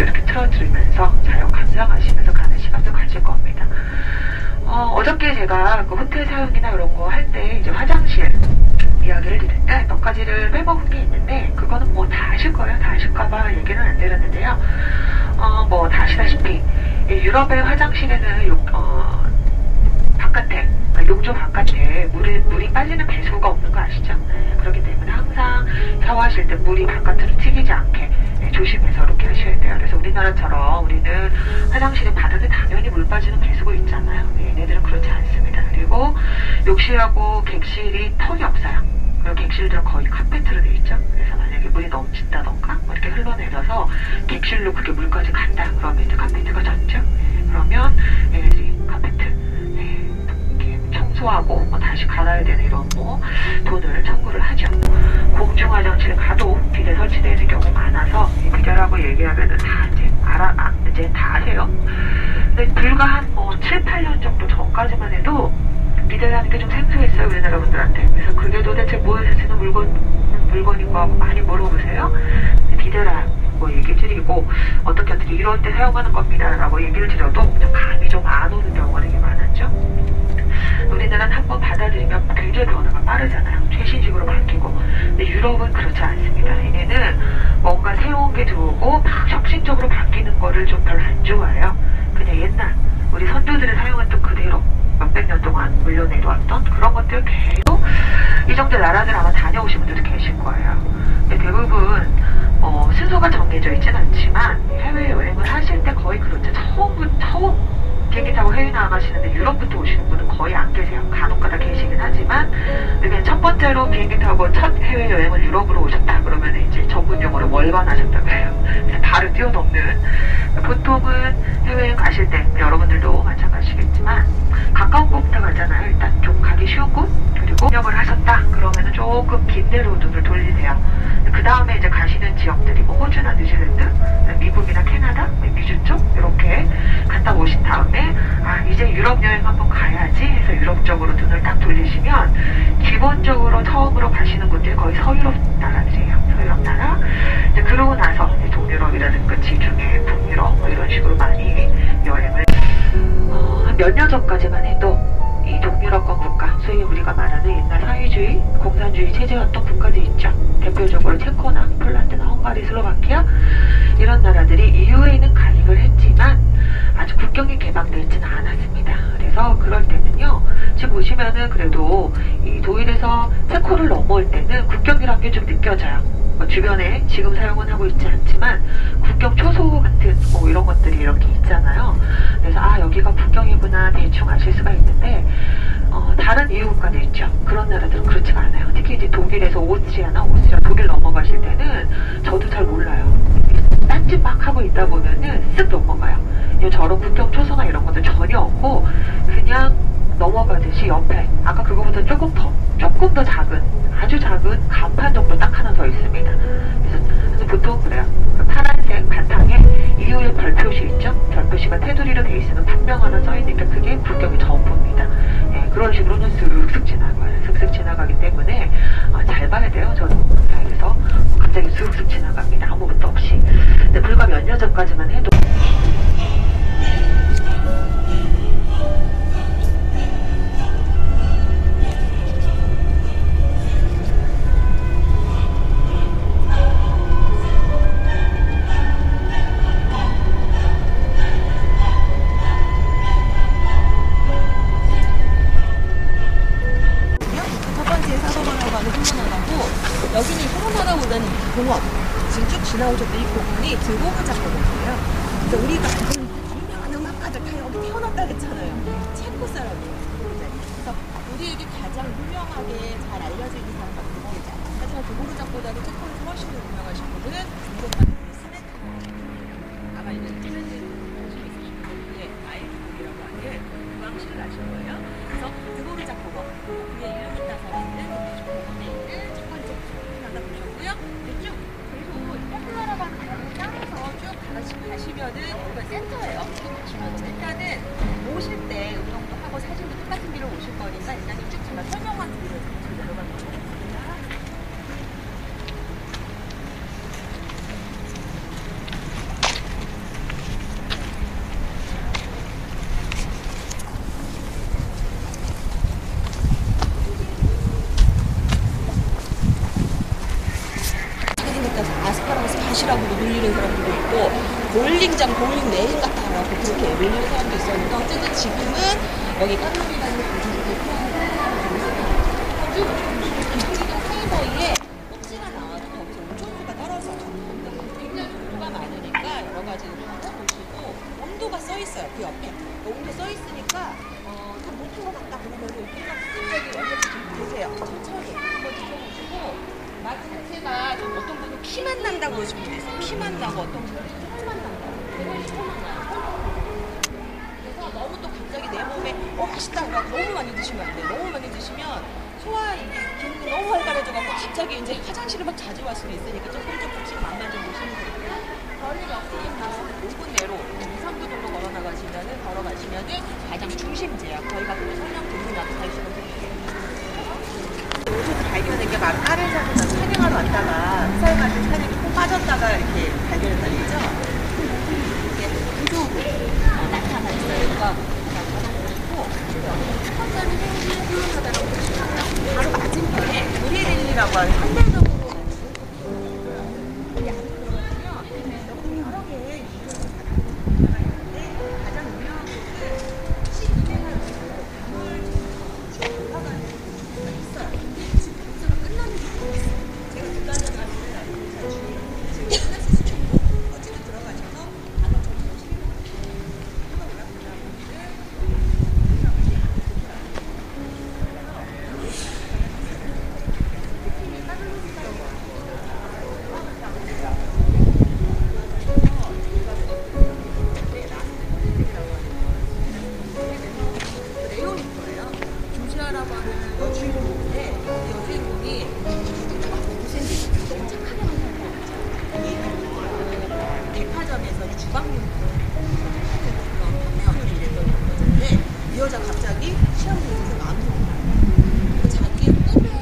음악도 이렇게 틀어드리면서 자유 감상하시면서 가는 시간도 가질 겁니다. 어, 어저께 제가 그 호텔 사용이나 이런 거 할 때 이제 화장실 이야기를 드렸는데 몇 가지를 빼먹은 게 있는데 그거는 뭐 다 아실 거예요. 다 아실까봐 얘기는 안 드렸는데요. 어, 뭐다 아시다시피 유럽의 화장실에는 요, 어, 바깥에 용조 바깥에 물이, 물이 빠지는 배수가 없는 거 아시죠? 네, 그렇기 때문에 항상 샤워하실 때 물이 바깥으로 튀기지 않게 네, 조심해서 이렇게 하셔야 돼요. 그래서 우리나라처럼 우리는 화장실에 바닥에 당연히 물 빠지는 배수구 있잖아요. 네, 얘네들은 그렇지 않습니다. 그리고 욕실하고 객실이 턱이 없어요. 그리고 객실들은 거의 카페트로 되어 있죠. 그래서 만약에 물이 넘친다던가 뭐 이렇게 흘러내려서 객실로 그게 물까지 간다. 그러면 이제 카페트가 젖죠. 네, 그러면 얘네들이 카페트 소하고 뭐 다시 갈아야 되는 이런 뭐 돈을 청구를 하죠. 공중 화장실 가도 비대 설치되어 있는 경우 많아서 이 비대라고 얘기하면은 다 이제 알아 아, 이제 다 아세요. 근데 불과 한뭐 7, 8년 정도 전까지만 해도 비대라는 게 좀 생소했어요 우리나라 분들한테. 그래서 그게 도대체 무엇에 쓰는 물건 물건인 거 많이 물어보세요. 비대라 뭐 얘기 드리고 어떻게 어떻게 이럴 때 사용하는 겁니다 라고 얘기를 드려도 감이 좀 안 오는 경우가 되게 많았죠. 우리나라는 한 번 받아들이면 굉장히 변화가 빠르잖아요. 최신식으로 바뀌고. 근데 유럽은 그렇지 않습니다. 얘네는 뭔가 새로운 게 들어오고 막 혁신적으로 바뀌는 거를 좀 별로 안 좋아해요. 그냥 옛날 우리 선조들이 사용했던 그대로 몇백 년 동안 물려내려왔던 그런 것들 계속 이 정도 나라들 아마 다녀오신 분들도 계실 거예요. 근데 대부분 어, 순서가 정해져 있진 않지만 해외여행을 하실 때 거의 그렇죠. 처음, 처음 비행기 타고 해외 나가시는데 유럽부터 오시는 분은 거의 안 계세요. 간혹가다 계시긴 하지만 그냥 첫 번째로 비행기 타고 첫 해외 여행을 유럽으로 오셨다 그러면 이제 전문 용어로 월반하셨다고 해요. 바로 뛰어넘는 보통은 해외여행 가실 때 여러분들도 마찬가지겠지만 가까운 곳부터 가잖아요. 일단 좀 가기 쉬운 곳 그리고 협력을 하셨다 그러면은 조금 긴 데로 눈을 돌리세요. 그 다음에 이제 가시는 지역들이 뭐 호주나 뉴질랜드, 미국이나 캐나다, 미주 쪽 이렇게 갔다 오신 다음에 아 이제 유럽 여행 한번 가야지 해서 유럽 쪽으로 눈을 딱 돌리시면 기본적으로 처음으로 가시는 곳들이 거의 서유럽 나라들이에요. 서유럽 나라. 이제 그러고 나서 동유럽이라든가 지중해, 북유럽 뭐 이런 식으로 많이 여행을 어, 한몇년 전까지만 해도 이 동유럽권 국가, 소위 우리가 말하는 옛날 사회주의, 공산주의 체제였던 국가들 있죠. 대표적으로 체코나 폴란드나 헝가리, 슬로바키아 이런 나라들이 EU에는 가입을 했지만 아직 국경이 개방되어 있지는 않았습니다. 그래서 그럴 때는요, 지금 보시면은 그래도 이 독일에서 체코를 넘어올 때는 국경이라는 게 좀 느껴져요. 뭐 주변에 지금 사용은 하고 있지 않지만 국경 초소 같은 뭐 이런 것들이 이렇게 있잖아요. 그래서 아 여기가 국경이구나 대충 아실 수가 있는데 어, 다른 EU 국가들 있죠. 그런 나라들은 그렇지가 않아요. 특히 이제 독일에서 오스트리아나 오스트리아 독일 넘어가실 때는 저도 잘 몰라요. 딴짓 막 하고 있다 보면은 쓱 넘어가요. 저런 국경 초소나 이런 것도 전혀 없고 그냥 넘어가듯이 옆에 아까 그거보다 조금 더 조금 더 작은 아주 작은 간판 정도 딱 하나 더 있습니다. 그래서, 보통 그래요. 그 파란색 바탕에 이후에 별표시 있죠? 별표시가 테두리로 돼 있으면 분명 하나 써 있으니까 그게 국경의 전부입니다. 예, 그런 식으로는 슥슥 지나가요. 슥슥 지나가기 때문에 어, 잘 봐야 돼요. 있고 볼링장 볼링 레인 같다라고 그렇게 놀리는 사람도 있었는데 어쨌든 지금은 여기 곳이 쭉 기둥이랑 사이사이에 꼭지가 나와서 거기서 온천수가 떨어져요. 굉장히 온도가 많으니까 여러 가지를 다 보시고 온도가 써 있어요. 그 옆에 온도 써 있으니까 어, 다 못한 것 같다 그러면 여기가 갑자기 완전 보세요. 천천히 한번 드셔보시고 맛 자체가 좀 어떤 분은 피만 난다고 그러시면 돼요. 피만 나고 어떤 분은 털만 난다고. 대단히 털만 나요. 그래서 너무 또 갑자기 내 몸에 어 맛있다 그러고 너무 많이 드시면 안 돼요. 너무 많이 드시면 소화 이 기능이 너무 활발해져갖고 갑자기 이제 화장실을 막 자주 갈 수도 있으니까 조금 조금씩 맛만 좀 보시면 되고요. 별일 없으면 5분 내로 2, 3분 정도 걸어나가시면은 걸어가시면은 가장 중심지예요. 저희가 그거 설명드리고 나서 가시면 돼 요. 요즘 발견된 게 바로 딸을 잡으서 촬영하러 왔다가 흑살맞은 촬영이 꼭 빠졌다가 이렇게. 그러니까 나타나고 첫 번째는 훌륭하다라고 보시면 바로 맞은편에 브리릴리라고 하는 시험 공부에서 마음이 나요. 자기의 꿈에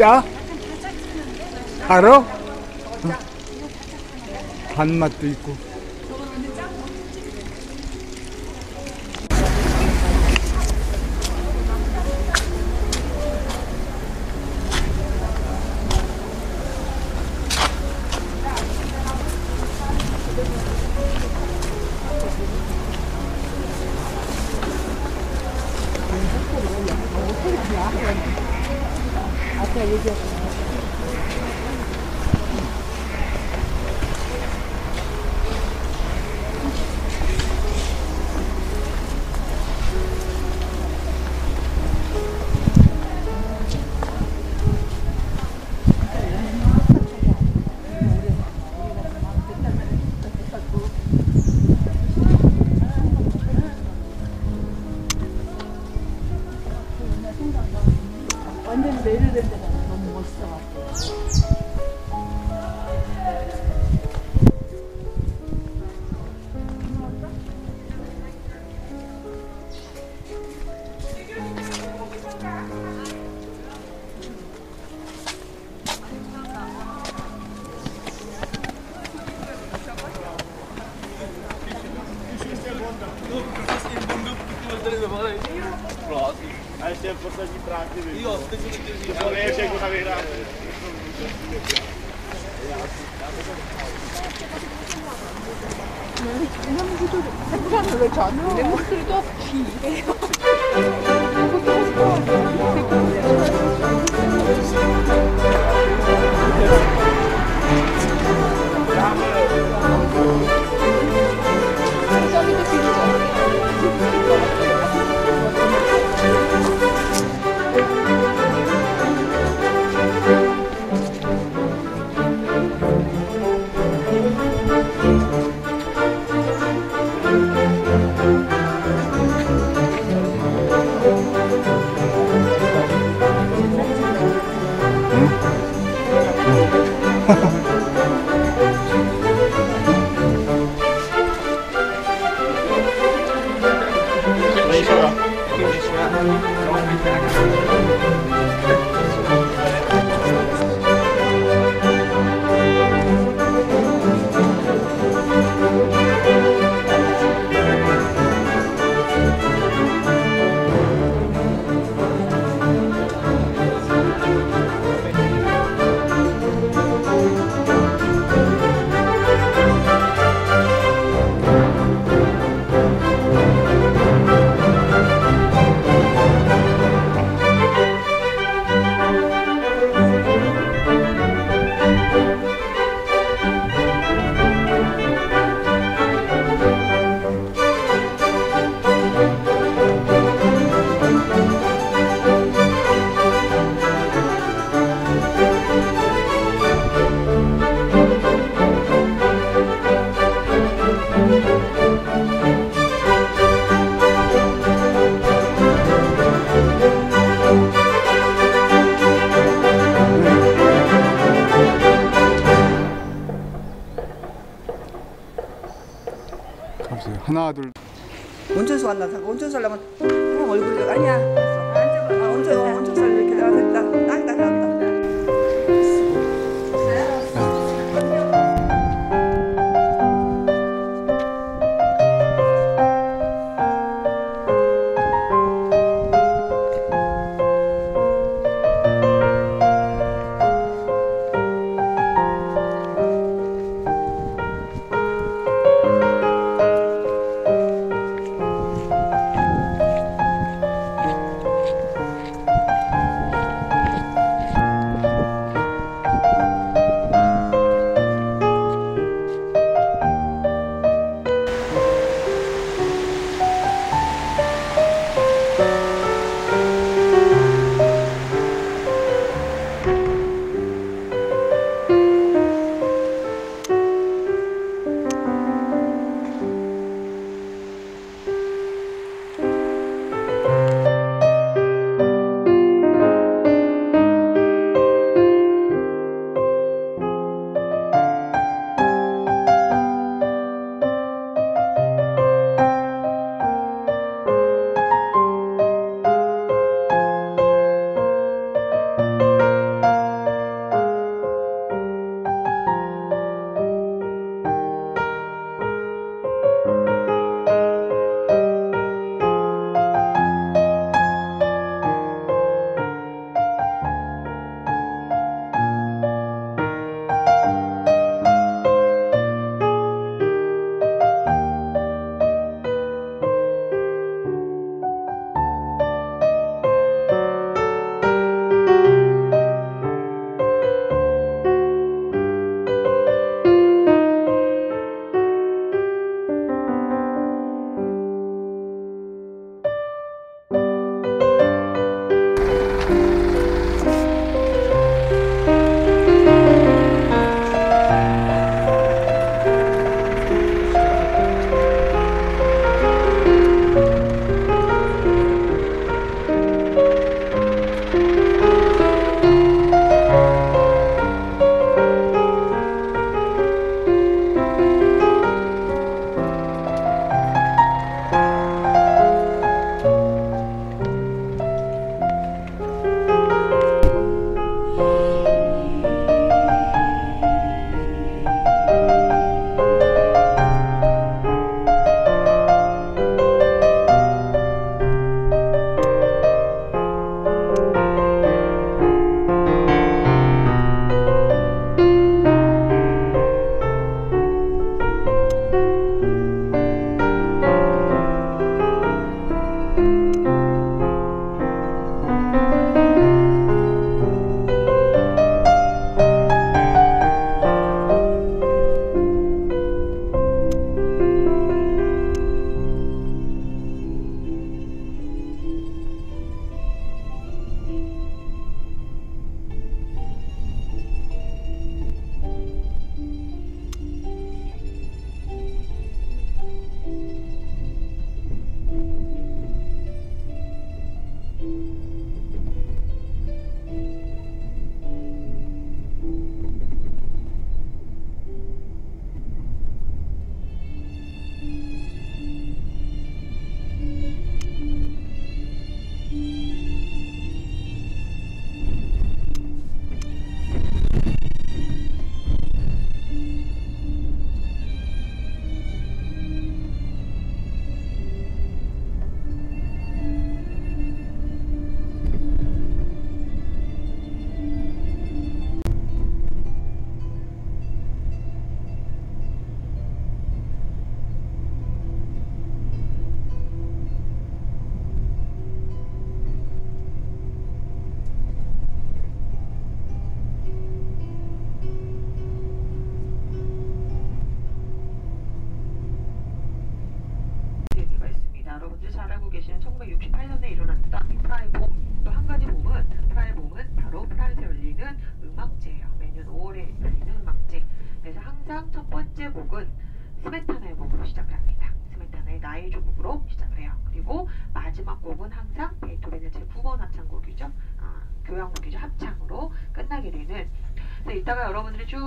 짜? 알아? 어? 단맛도 있고. dovolej. A ještě poslední práci vy. Jo, ty si někdy To je všechno na vyhrávě. Nemůžu to, tak pořád nevečát. Nemůžu to včít. To 가보세요. 하나, 둘. 온천수 서 온천수 하려면 그냥 얼굴이 아니야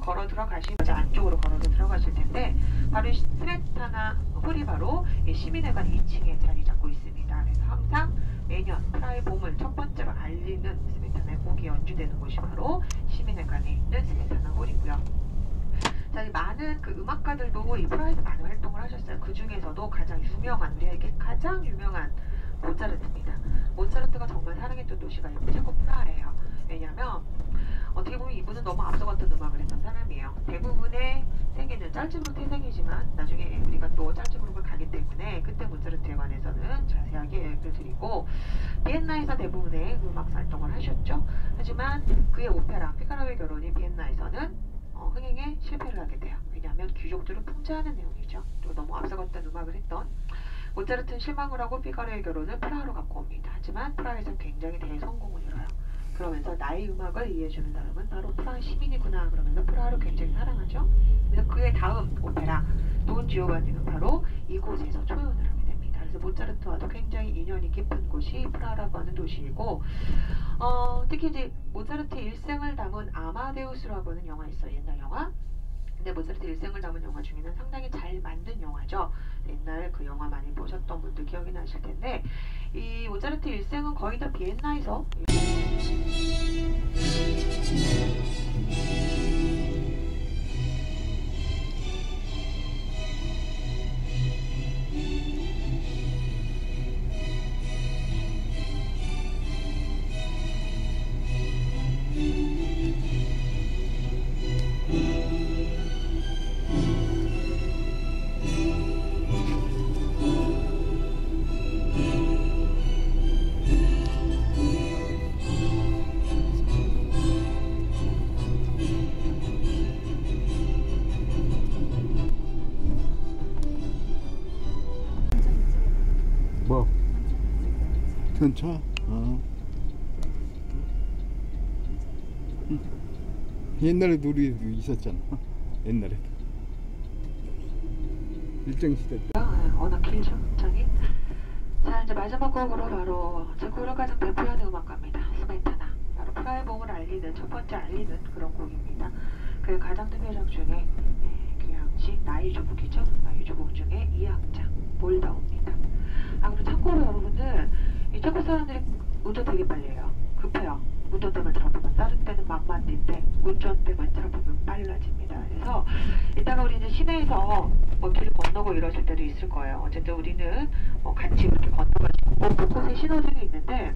걸어 들어가시면 이제 안쪽으로 걸어 들어가실 텐데 바로 이 스메타나 홀이 바로 이 시민회관 2층에 자리 잡고 있습니다. 그래서 항상 매년 프라의 봄을 첫 번째로 알리는 스메타나의 곡이 연주되는 곳이 바로 시민회관에 있는 스메타나 홀이고요. 자, 이 많은 그 음악가들도 이 프라하에서 많은 활동을 하셨어요. 그 중에서도 가장 유명한, 우리에게 가장 유명한 모차르트입니다. 모차르트가 정말 사랑했던 도시가 이 체코 프라하예요. 왜냐면, 어떻게 보면 이분은 너무 앞서갔던 음악을 했던 사람이에요. 대부분의 생애는 짤집으로 태생이지만, 나중에 우리가 또 짤집으로 가기 때문에, 그때 모차르트에 관해서는 자세하게 얘기를 드리고, 비엔나에서 대부분의 음악 활동을 하셨죠. 하지만 그의 오페라, 피카로의 결혼이 비엔나에서는 어, 흥행에 실패를 하게 돼요. 왜냐하면 귀족들을 풍자하는 내용이죠. 또 너무 앞서갔던 음악을 했던 모차르트는 실망을 하고 피가로의 결혼을 프라하로 갖고 옵니다. 하지만 프라하에서 굉장히 대성공을 이뤄요. 그러면서 나의 음악을 이해해주는 사람은 바로 프라하 시민이구나 그러면서 프라하를 굉장히 사랑하죠. 그래서 그의 다음 오페라 돈 지오바니는 바로 이곳에서 초연을 하게 됩니다. 그래서 모차르트와도 굉장히 인연이 깊은 곳이 프라하라고 하는 도시이고 어, 특히 이제 모차르트 일생을 담은 아마데우스라고 하는 영화 있어요. 옛날 영화. 근데 모차르트 일생을 담은 영화 중에는 상당히 잘 만든 영화죠. 옛날 그 영화 많이 보셨던 분들 기억이 나실 텐데 이 모차르트 일생은 거의 다 비엔나에서 전차? 어. 옛날에도 우리도 있었잖아. 옛날에도. 일정시대 때. 아, 워낙 길죠, 장이. 자, 이제 마지막 곡으로 바로 제코를 가장 대표하는 음악가입니다. 스메타나. 바로 프라의 봄을 알리는, 첫 번째 알리는 그런 곡입니다. 그 가장 대표작 중에 예, 교향시 나의 조국이죠. 나의 조국 중에 2악장, 몰다오입니다. 아, 그리고 참고로 여러분들, 이 체코 사람들이 운전 되게 빨리 해요. 급해요. 운전대만 잡으면 다른 때는 막만인데 운전대만 잡으면 빨라집니다. 그래서 이따가 우리 이제 시내에서 뭐 길 건너고 이러실 때도 있을 거예요. 어쨌든 우리는 뭐 같이 이렇게 건너가시고 곳곳에 신호등이 있는데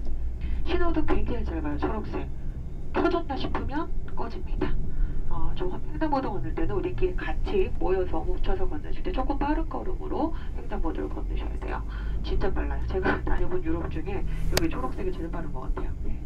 신호등 굉장히 잘 봐요. 초록색. 켜졌나 싶으면 꺼집니다. 어, 좀 횡단보도 건널 때는 우리끼리 같이 모여서 뭉쳐서 건너실 때 조금 빠른 걸음으로 횡단보도를 건너셔야 돼요. 진짜 빨라요. 제가 다녀본 유럽 중에 여기 초록색이 제일 빠른 것 같아요. 네.